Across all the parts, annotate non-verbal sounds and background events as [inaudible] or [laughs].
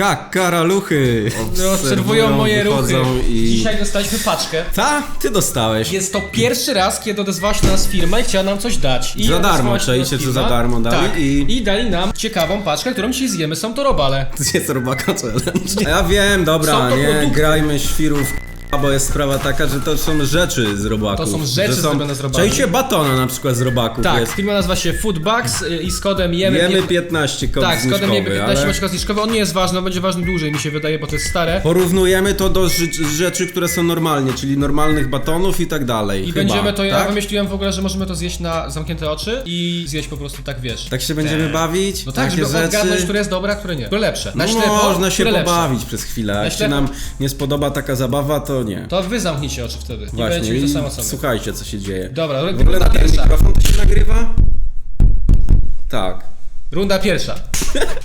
Kakaraluchy! No, obserwują moje ruchy. I... Dzisiaj dostaliśmy paczkę. Ta? Ty dostałeś. Jest to pierwszy raz, kiedy odezwała się do nas firma i chciała nam coś dać. I Za darmo, czajcie, co za darmo dali tak. i- I... dali nam ciekawą paczkę, którą dzisiaj zjemy. Są to robale. To jest robaka challenge. Ja wiem, dobra, nie produkty. grajmy świrów bo jest sprawa taka, że to są rzeczy z robaków. To są rzeczy Że zrobione z robali. Czajcie batona na przykład z robaków Tak, jest. firma nazywa się Foodbucks y, i z kodem jemy, Jemy pię- 15 kod Tak, z kodem jemy zniżkowy, 15 ale kod zniżkowy. On nie jest ważny, on będzie ważny dłużej mi się wydaje, bo to jest stare. porównujemy to do rzeczy, które są normalnie, czyli normalnych batonów i tak dalej. I chyba, będziemy to, ja tak? wymyśliłem w ogóle, że możemy to zjeść na zamknięte oczy i zjeść po prostu tak, wiesz. Tak się będziemy bawić? No tak, żeby rzeczy. odgadnąć, które jest dobre, a które nie. Które lepsze. Na No ślepo, można się które lepsze. pobawić przez chwilę. Ślepo. nam nie spodoba taka zabawa, to nie. To wy zamknijcie oczy wtedy. Nie Właśnie, będziecie mieć to samo co my. słuchajcie co się dzieje. Dobra, W ogóle na runda ten pierwsza. mikrofon to się nagrywa? Tak. Runda pierwsza.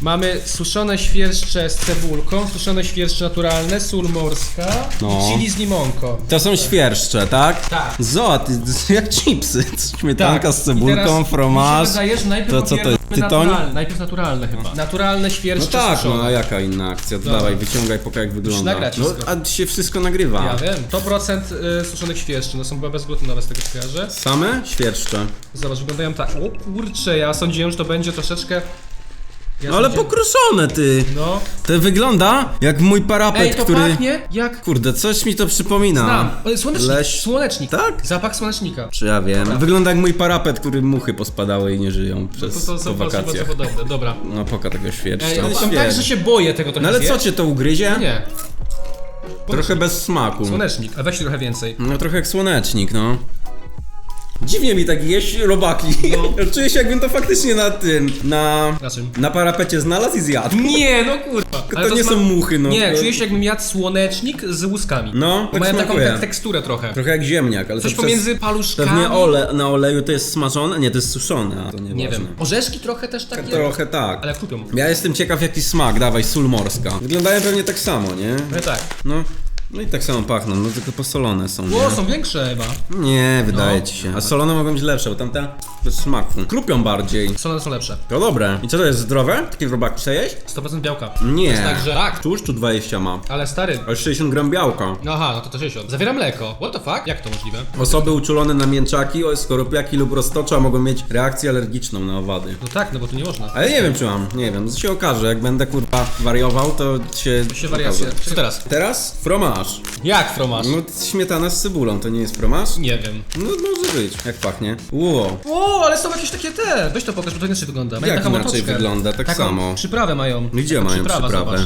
Mamy suszone świerszcze z cebulką, suszone świerszcze naturalne, sól morska No. i chili z limonką. To są świerszcze, tak? Tak. Zo, ty, to jak chipsy. Śmietanka z I cebulką, teraz fromaż. Mi się wydaje, że najpierw To co to jest? Tytoń? Naturalne, najpierw naturalne chyba. Naturalne No świerszcze tak, suszone. no a jaka inna akcja? To Dobra. dawaj, wyciągaj, pokaż jak wygląda. nagrać No, wszystko. a się wszystko nagrywa. Ja wiem. 100% y, suszonych świerszczy, no są chyba bezglutenowe z tego kojarzę. Same? Świerszcze. Zobacz, wyglądają tak. O kurczę, ja sądziłem, że to będzie troszeczkę... Ja No ale pokruszone ty. No. To wygląda jak mój parapet, Ej, to który... pachnie jak... Kurde, coś mi to przypomina. Znam. O, Słonecznik, Leś- słonecznik. Tak? Zapach słonecznika. Czy ja wiem? Wygląda jak mój parapet, który muchy pospadały i nie żyją To, przez to po są bardzo, bardzo wakacjach. podobne, dobra. No poka tego świerszcza. Ej, ale No, powiem tak, że się boję tego trochę No ale co zjeść. cię to ugryzie? Nie, Trochę bez smaku. słonecznik, a weź trochę więcej. No trochę jak słonecznik, no. Dziwnie mi tak jeść robaki. No. [laughs] Czuję się jakbym to faktycznie na tym, na... Na czym? Na parapecie znalazł i zjadł. Nie, no kurwa. to nie są muchy, no. Nie, To- czuję się jakbym jadł słonecznik z łuskami. No, tak Mają taką smakuje. te teksturę trochę. Trochę jak ziemniak, ale Coś to pomiędzy przez... paluszkami. Pewnie ole, na oleju to jest smażone? Nie, to jest suszone, a to nie Nie wiem. Orzeszki trochę też takie. Trochę tak. Ale kupią. Ja jestem ciekaw jaki smak, dawaj, sól morska. Wyglądają pewnie tak samo, nie? No tak. No. No i tak samo pachną, no tylko posolone są, nie? O, są większe chyba. Nie, wydaje No. ci się. A solone mogą być lepsze, bo tamte bez smaku. Krupią bardziej. Solone są lepsze. To dobre. I co to jest, zdrowe? Takie robaki przejeść? 100% białka. Nie. To jest tak, że... Tak. Tłuszczu 20 ma. Ale stary. Aż 60 gram białka. No aha, no to to 60. Zawiera mleko. What the fuck? Jak to możliwe? Osoby uczulone na mięczaki, skorupiaki lub roztocza mogą mieć reakcję alergiczną na owady. No tak, no bo tu nie można. Ale nie wiem czy mam, nie wiem, to się okaże, jak będę kurwa wariował, to się... się wariacja. okaże. Co teraz? Teraz? Fromaż. Jak fromaż? No śmietana z cebulą, to nie jest fromaż? Nie wiem. No może być, jak pachnie. Ło. O, ale są jakieś takie te. Weź to pokaż, bo to inaczej wygląda. Mają Jak taką inaczej otoczkę. wygląda? Tak Taką samo. Przyprawę mają. Gdzie Taka mają przyprawę? Zobacz.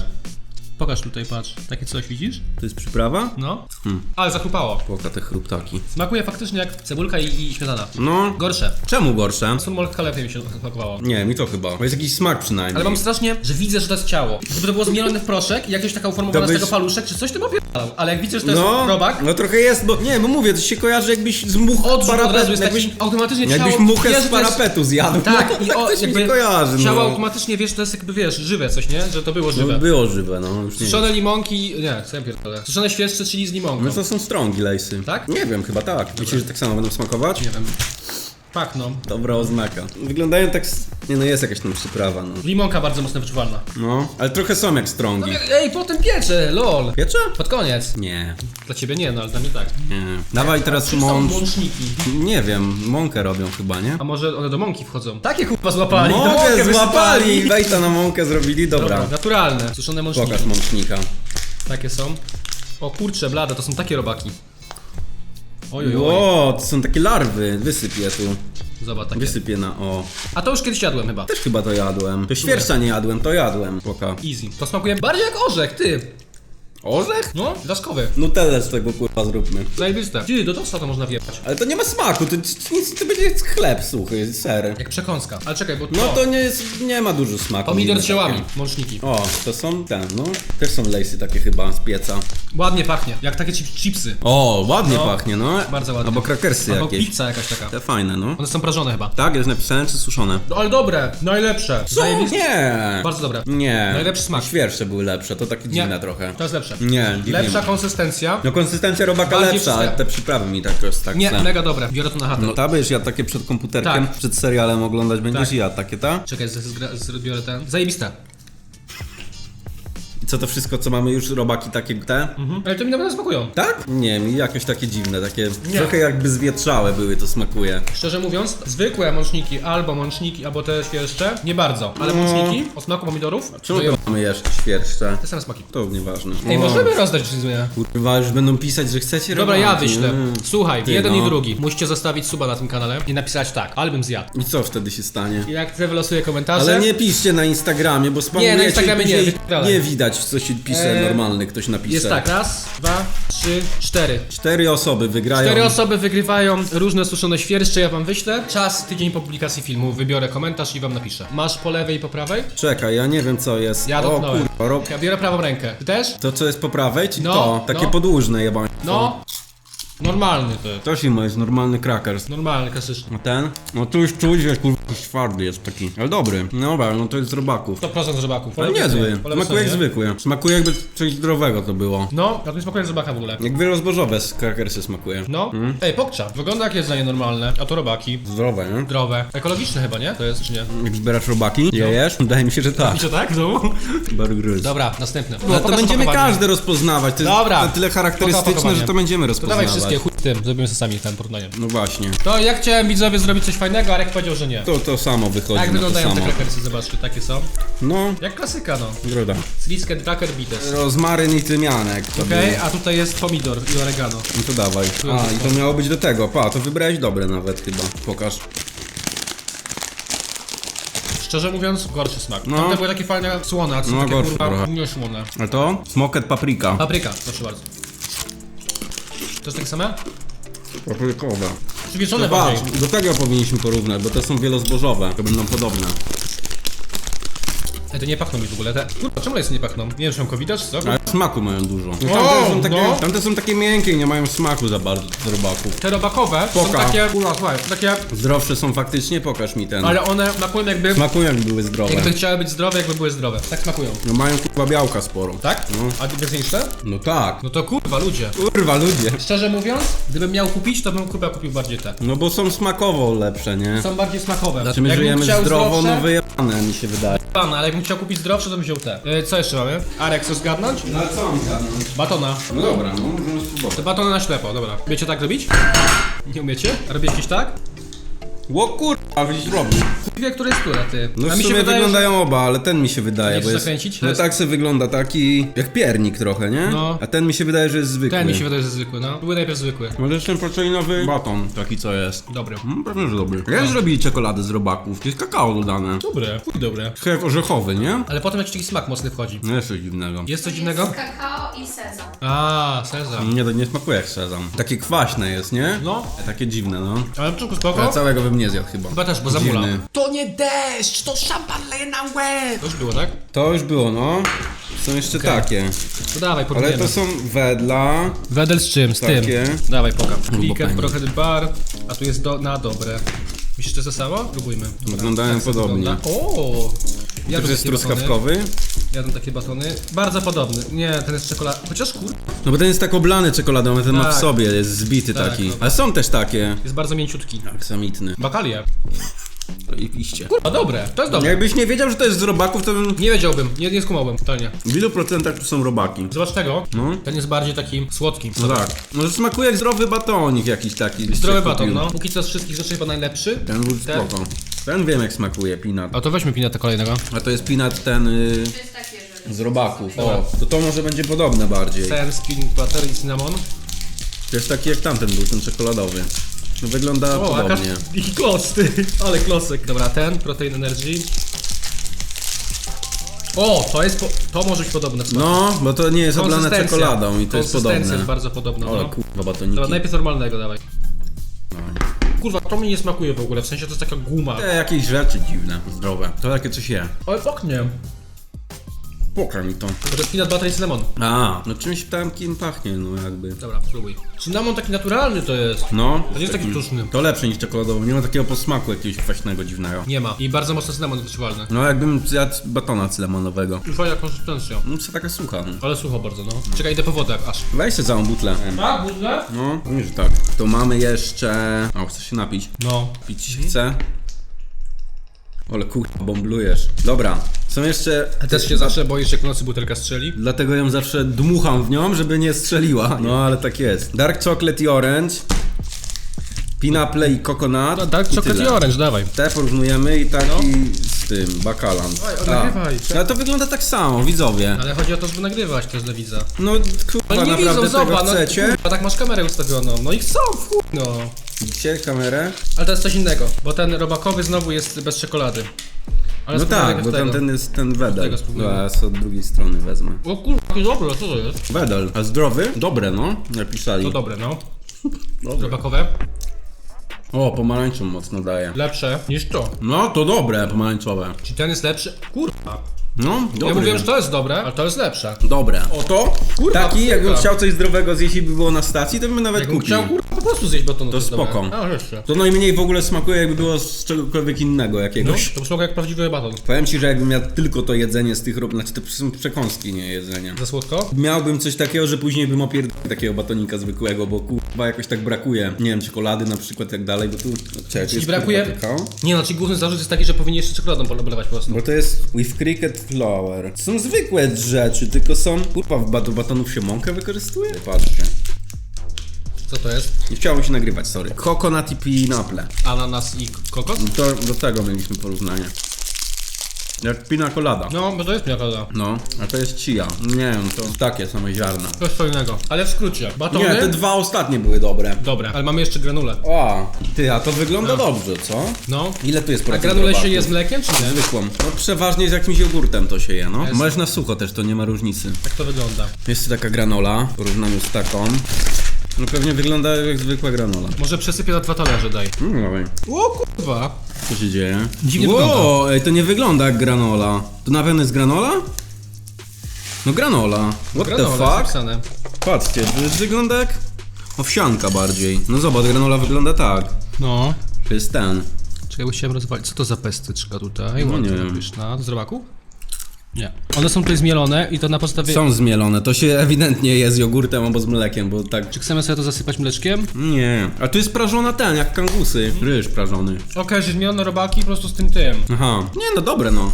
Pokaż tutaj, patrz. Takie coś widzisz? To jest przyprawa? No. Hmm. Ale zachrupało. Płoka te chruptaki. Smakuje faktycznie jak cebulka i, i śmietana. No. Gorsze. Czemu gorsze? Sumolka lepiej mi się smakowało. Nie, mi to chyba. Bo jest jakiś smak przynajmniej. Ale mam strasznie, że widzę, że to jest ciało. Gdyby to było zmielone w proszek i jakieś taka uformowana To z byś- tego paluszek, czy coś opierdalał. Ale jak widzę, że to no, jest robak, no trochę jest, bo nie, bo mówię, to się kojarzy jakbyś z much odrzut od razu jest jakbyś, taki automatycznie jakbyś ciało... muchę wie, z parapetu zjadł. Tak, no, i o, tak jakby kojarzy, ciało no. automatycznie wiesz, to jest jakby wiesz, żywe coś, nie? Że to było żywe. No, było żywe, no już Suszone limonki, nie, co ja pierdolę. Suszone świerszcze, czyli z limonką. No to są strągi lejsy. Tak? Nie wiem, chyba tak. Myślisz, że tak samo będą smakować? Nie wiem. Pachną. Dobra oznaka. Wyglądają tak... s- Nie no, jest jakaś tam przyprawa, no. Limonka bardzo mocno wyczuwalna. No, ale trochę są jak strągi. Ej, potem piecze, lol. Piecze? Pod koniec. Nie, Dla ciebie nie, no ale dla mnie tak. nie. Dawaj teraz Czym są mącz... łączniki? Nie wiem, mąkę robią chyba, nie? A może one do mąki wchodzą? Takie kurwa złapali, do Mąkę złapali! Wejta na mąkę zrobili, dobra. Dobra, naturalne. Suszone mączniki. Pokaż mącznika. Takie są. O kurcze, blade, to są takie robaki. Oj, oj, oj. Ło, to są takie larwy. Wysypię tu. Zobacz, takie. Wysypię na o. A to już kiedyś jadłem chyba. Też chyba to jadłem. To świerszcza nie jadłem, to jadłem. Poka. Easy. To smakuje bardziej jak orzech, ty. Orzech? No, daszkowy. Nutellę z tego kurwa zróbmy. Zajebiste. Ty, do tosta to można wjebać. Ale to nie ma smaku, to, nic, to będzie chleb suchy, ser. Jak przekąska. Ale czekaj, bo No to nie jest, nie ma dużo smaku. Pomidor z ciołami, takie. mączniki. O, to są ten, no. Też są lejsy takie chyba z pieca. Ładnie pachnie, jak takie chip chipsy. O, ładnie No, pachnie, no. bardzo ładnie. Albo krakersy Albo jakieś. pizza jakaś taka. Te fajne, no. One są prażone chyba. Tak, jest napisane czy suszone? No ale dobre, najlepsze. Co? Zajebiste. Nie. Bardzo dobre. Nie. Najlepszy smak. Świersze były lepsze, to takie dziwne trochę. To jest lepsze. Nie, dziwnie. Lepsza konsystencja. No konsystencja robaka Bardziej lepsza, ale wszystko- te przyprawy mi tak jest tak Nie, mega dobre. Biorę to na chatę. No ta będziesz jadł takie przed komputerkiem, Tak. przed serialem oglądać będziesz Tak. jadł takie, ta? Czekaj, z- ten. Zajebiste. Co to wszystko, co mamy już, robaki takie te? Mhm. Ale to mi naprawdę smakują. Tak? Nie, mi jakoś takie dziwne, takie trochę jakby zwietrzałe były, to smakuje. Szczerze mówiąc, zwykłe mączniki albo mączniki, albo te świerszcze, nie bardzo. Ale No. mączniki o smaku pomidorów, Czemu to to mamy jeszcze świerszcze? te same smaki. To nieważne. Ej, O, możemy rozdać czy zmienia. Kurwa, już będą pisać, że chcecie Dobra, ja robaki. wyślę. Mm. Słuchaj, Ty, jeden no. i drugi. Musicie zostawić suba na tym kanale i napisać tak, albym zjadł. I co wtedy się stanie? I jak wylosuję komentarze... Ale nie piszcie na Instagramie, bo spamujecie Nie, na Instagramie i nie, później wypierdalaj. nie widać, co się pisze Eee, normalny, ktoś napisze. Jest tak, raz, dwa, trzy, cztery. Cztery osoby wygrają. Cztery osoby wygrywają różne suszone świerszcze, ja wam wyślę. Czas, tydzień po publikacji filmu, wybiorę komentarz i wam napiszę. Masz po lewej i po prawej? Czekaj, ja nie wiem co jest. Ja o dotknąłem. kurwa. Ja biorę prawą rękę. Ty też? To co jest po prawej, czy No, to? Takie no. podłużne jeba. No. Normalny to jest. To się ma, jest normalny crackers. Normalny, klasyczny. A ten? No tu już czuć, że kurwa jakiś twardy jest taki. Ale dobry. No dobra, no to jest z robaków. 100% rybaków. Ale niezły. Smakuje jak zwykły. Smakuje jakby coś zdrowego to było. No, a to mi smakuje z robaka w ogóle. Jak wielozbożowe z crackersy smakuje. No. Ej, pokcza. Wygląda jak jedzenie normalne, a to robaki. Zdrowe, nie? Zdrowe. Ekologiczne chyba, nie? To jest, czy nie? Jak zbierasz robaki, je jesz? Wydaje mi się, że tak. I co tak? Znowu? Burgers. Dobra, następny. Ale to Pokaż będziemy opakowanie. każdy rozpoznawać. To jest Dobra. na tyle charakterystyczne, że to będziemy To rozpoznawać. dawaj wszystkie, tym, zrobimy sobie sami ten porównanie. No właśnie. To ja chciałem widzowie zrobić coś fajnego, Arek powiedział, że nie. To, to samo wychodzi Tak na wyglądają to te samo. krakersy, zobaczcie, takie są. No, Jak klasyka, no. droda. Sliced cracker bites. Rozmaryn i tymianek. to Okej, było. a tutaj jest pomidor i oregano. No to dawaj. A, i to miało być do tego. Pa, to wybrałeś dobre nawet chyba. Pokaż. Szczerze mówiąc, gorszy smak. No. No. Tamte były takie fajne słone, a co No, takie gorsze kurwa trochę. nie słone. A to? Smoket paprika. Papryka, proszę bardzo. To jest takie same? Paprykowe. Przywieszone Patrz, bardziej. do tego powinniśmy porównać, bo te są wielozbożowe. To będą podobne. Ej, to nie pachną mi w ogóle. Te... Kurwa, czemu jest nie pachną? Nie wiem, czy mam covid czy co? Ale smaku mają dużo. No, O, tamte, są takie, no. tamte są takie miękkie i nie mają smaku za bardzo z robaków. Te robakowe są Poka. takie, kurwa, słuchaj, są takie, Zdrowsze są faktycznie, pokaż mi ten. ale one smakują jakby, Smakują jak były zdrowe. jakby chciały być zdrowe, jakby były zdrowe. Tak smakują. No mają kurwa białka sporo. Tak? No. A bezpieczniejsze? No tak. No to kurwa, ludzie. Kurwa ludzie. Szczerze mówiąc, gdybym miał kupić, to bym kurwa kupił bardziej te. No bo są smakowo lepsze, nie? Są bardziej smakowe. Znaczy my Jakbym żyjemy chciał zdrowo, zdrowsze, no wyjebane mi się wydaje. Pan, ale jakbym chciał kupić zdrowsze, to bym wziął te. E, co jeszcze mamy? Arek, chcesz zgadnąć? No ale co mi gadnąć? Batona. No dobra, no możemy spróbować. Te batony na ślepo, dobra. Umiecie tak robić? Nie umiecie? Robicie jakieś tak? Ło kurwa, widzisz robi. Chuj wie, który jest który, ty. No A w mi się wydaje, wyglądają oba, ale ten mi się wydaje, Nie bo chcesz jest... zakręcić? To No jest- tak se wygląda taki... jak piernik trochę, nie? No. A ten mi się wydaje, że jest że... zwykły. Ten mi się wydaje, że jest zwykły, no. Były najpierw zwykły. Jest ten proteinowy baton, taki co jest. Dobry. Mm, pewnie, że dobry. Jak zrobili czekoladę z robaków? Jest kakao dodane. Dobre, chuj dobre. Trochę jak orzechowy, nie? Ale potem jakiś taki smak mocny wchodzi. No jest coś dziwnego. Jest coś Jest dziwnego? kakao i sezam. A, sezam. Nie, to nie smakuje jak sezam. Takie kwaśne jest, nie? No. Takie dziwne, no. Ale na początku Ja spoko. całego bym nie zjadł chyba. Chyba też, bo zamula. Dziwny. To nie deszcz, to szampan leje na łeb. To już było, tak? To już było, no. Są jeszcze takie. To dawaj, Ale porównujemy. to są wedla. Wedel z czym? Z Takie. tym. Dawaj, pokaż. Kliket, fajnie. trochę bar, a tu jest do, na dobre. Myślisz, że to jest samo? Próbujmy. Dobra, Wyglądają tak podobnie. wygląda. O! To Jadłem jest takie batony. truskawkowy. Jadłem takie batony. Bardzo podobny. Nie, ten jest czekolada. Chociaż kur... No bo ten jest tak oblany czekoladą, a ten ma w Tak. sobie, jest zbity Tak, taki. no. Ale są też takie. Jest bardzo mięciutki. Aksamitny. Bakalia. To i iście. Kurwa, dobre. To jest dobre. Jakbyś nie wiedział, że to jest z robaków, to bym... Nie wiedziałbym, nie, nie skumałbym, totalnie. W ilu procentach tu są robaki? Zobacz tego. No. Ten jest bardziej taki słodki. No tak. No to smakuje jak zdrowy batonik jakiś taki. byś Zdrowy sobie baton, kupił. no. Póki co z wszystkich rzeczy chyba najlepszy. Ten był Ten? spoko. Ten wiem jak smakuje, peanut. A to weźmy pinata kolejnego. A to jest peanut ten y, To jest takie, że... z robaków. O, to to może będzie podobne bardziej. Sen, skin, butter i cinnamon. To jest taki jak tamten był, ten czekoladowy. No wygląda O, jakaś... podobnie. Jaki klos, ty. Ale klosek. Dobra, ten, Protein Energy. O, to jest, po... to może być podobne. w smaku. No, bo to nie jest oblane Konsystencja. czekoladą i to jest Konsystencja podobne. jest bardzo podobna, no. kurwa batoniki. Dobra, najpierw normalnego dawaj. Kurwa, to mi nie smakuje w ogóle, w sensie to jest taka guma. Te jakieś rzeczy dziwne, zdrowe. To takie coś je. Ale pachnie. Pokaż mi to. To jest peanut butter i cinnamon. A, no czymś tam kim pachnie, no jakby. Dobra, spróbuj. Cinnamon taki naturalny to jest. No. To nie jest taki sztuczny. To lepsze niż czekoladowy, nie ma takiego posmaku jakiegoś kwaśnego, dziwnego. Nie ma. I bardzo mocno cynamon wyczuwalny. No jakbym zjadł batona cynamonowego. I fajna konsystencja. No to taka sucha. No. Ale sucho bardzo, no. Czekaj, idę po wodę aż. Weź sobie całą butlę. Tak, budzę? No, nie, że tak. To mamy jeszcze... O, chcesz się napić? No. Pić się chce? Ale kurwa, bomblujesz. Dobra, są jeszcze... A też się zawsze boisz, jak w nocy butelka strzeli? Dlatego ją zawsze dmucham w nią, żeby nie strzeliła. No ale tak jest. Dark chocolate i orange. Pineapple i coconut. No, Dark chocolate i tyle. orange, dawaj. Te porównujemy i taki No. z tym, bakalan. Dawaj, nagrywaj. Ale to wygląda tak samo, widzowie. Ale chodzi o to, żeby nagrywać też dla widza. No kurwa, No nie naprawdę widzą, tego zobacz, no chcecie? kurwa, tak masz kamerę ustawioną. No i chcą, w chuj, no. Widzicie kamerę? Ale to jest coś innego, bo ten robakowy znowu jest bez czekolady. Ale No tak, bo tego. ten, ten jest ten wedel. tego spróbujemy. No, ja sobie od drugiej strony wezmę. O kurwa, jakie dobre, co to jest? Wedel. A zdrowy? Dobre no, napisali. To dobre, no. [laughs] Dobre. Robakowe? O, pomarańczą mocno daje. Lepsze niż to. No, to dobre, pomarańczowe. Czy ten jest lepszy? Kurwa. No, dobre. Ja mówiłem, że to jest dobre, ale to jest lepsze. Dobre. Oto? Kurwa, Taki, jakbym kurwa. chciał coś zdrowego zjeść i by było na stacji, to bym nawet Jakbym kupił. chciał kurwa po prostu zjeść batonu. To spoko. Jeszcze. To najmniej w ogóle smakuje, jakby było z czegokolwiek innego No, jakiegoś. to smakuje jak prawdziwy baton. Powiem ci, że jakbym miał tylko to jedzenie z tych rob... Znaczy to są przekąski, nie jedzenie. Za słodko? Miałbym coś takiego, że później bym opierdolił takiego batonika zwykłego, bo kurwa jakoś tak brakuje. Nie wiem, czekolady na przykład, tak dalej, bo tu... No, czekaj, tu Czyli jest brakuje... kurwa kakao. Nie no, czyli główny zarzut jest taki, że powinien jeszcze czekoladą polewać po prostu. Bo to jest with cricket To są zwykłe rzeczy, tylko są... Kurwa, w bat- do batonów się mąkę wykorzystuje? Patrzcie. Co to jest? Nie chciało mi się nagrywać, sorry. Coconut i pineapple. Ananas i kokos? To do tego mieliśmy porównanie. Jak pina colada. No, bo to jest jakaga. No, a to jest chia. Nie wiem, to takie same ziarna. Jest co innego. Ale w skrócie. Batony? Nie, te dwa ostatnie były dobre. Dobre, ale mamy jeszcze granule. O, ty, a to wygląda dobrze, co? No. Ile tu jest A procent granule się je z mlekiem, czy nie? Zwykłą. No przeważnie z jakimś jogurtem to się je, no. Jest. Możesz na sucho też, to nie ma różnicy. Jak to wygląda? Jest tu taka granola w porównaniu z taką. No pewnie wygląda jak zwykła granola. Może przesypię na dwa talerze, daj. No dawaj. O kurwa. Co się dzieje? Dziwnie Ło, ej, to nie wygląda jak granola. To na pewno jest granola? No granola. What Granola the fuck? napisane. Patrzcie, to jest- wygląda jak owsianka bardziej. No zobacz, granola wygląda tak. No. To jest ten. Czekaj, bo chciałem rozwalić. Co to za pestyczka tutaj? No Ładnie nie wiem. pyszna. Z robaku? Nie. One są tutaj zmielone i to na podstawie... Są zmielone, to się ewidentnie je z jogurtem albo z mlekiem, bo tak... Czy chcemy sobie to zasypać mleczkiem? Nie. A tu jest prażona ten, jak kangusy. Ryż prażony. Okej, że zmielone robaki po prostu z tym tym. Aha. Nie no, dobre no.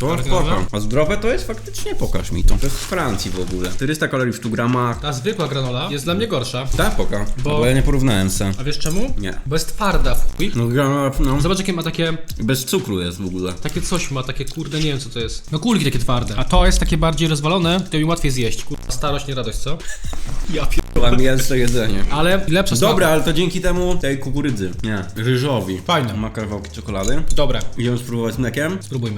To spoko. zdrowe? A zdrowe to jest faktycznie? Pokaż mi to. To jest z Francji w ogóle. 400 kalorii w 100 gramach. Ta zwykła granola jest dla mnie gorsza. Tak, poka. Bo- Bo... ja nie porównałem se. A wiesz czemu? Nie. Bo jest twarda w chuj. No granola, no. Zobacz jakie ma takie, Bez cukru jest w ogóle. takie coś ma, takie kurde, nie wiem co to jest. No kulki takie twarde. A to jest takie bardziej rozwalone, to mi łatwiej zjeść. Kurwa, starość, nie radość, co? [laughs] Ja pier... Mam to jedzenie. Ale lepsze Dobra, ale to dzięki temu tej kukurydzy. Nie, ryżowi. Fajne. Ma kawałki czekolady. Dobre, Idziemy spróbować z mlekiem. spróbujmy.